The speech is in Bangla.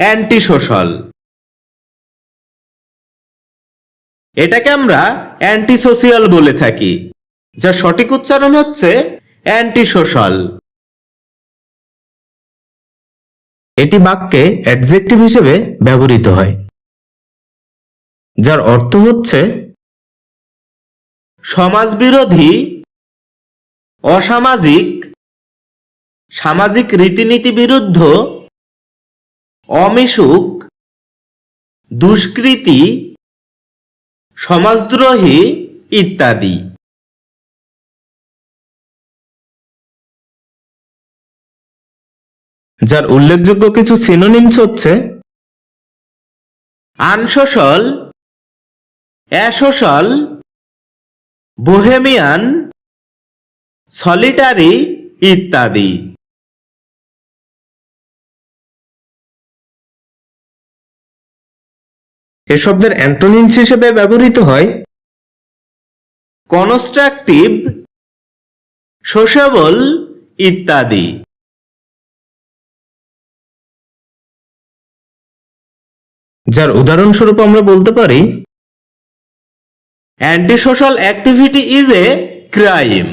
অ্যান্টি সোশ্যাল এটাকে আমরা অ্যান্টি সোশিয়াল বলে থাকি, যার সঠিক উচ্চারণ হচ্ছে অ্যান্টি সোশ্যাল এটি বাক্যে অ্যাডজেক্টিভ হিসেবে ব্যবহৃত হয়, যার অর্থ হচ্ছে সমাজবিরোধী, অসামাজিক, সামাজিক রীতিনীতি বিরুদ্ধ অমিশুক দুষ্কৃতি সমাজদ্রোহী ইত্যাদি। যার উল্লেখযোগ্য কিছু সিনোনিমস হচ্ছে আনসোশাল অ্যাসোশাল বোহেমিয়ান সলিটারি ইত্যাদি। এ শব্দের অ্যান্টোনিমস হিসেবে ব্যবহৃত হয়। কনস্ট্রাকটিভ, সোশ্যাবল ইত্যাদি। যার উদাহরণস্বরূপ আমরা বলতে পারি anti social activity is a crime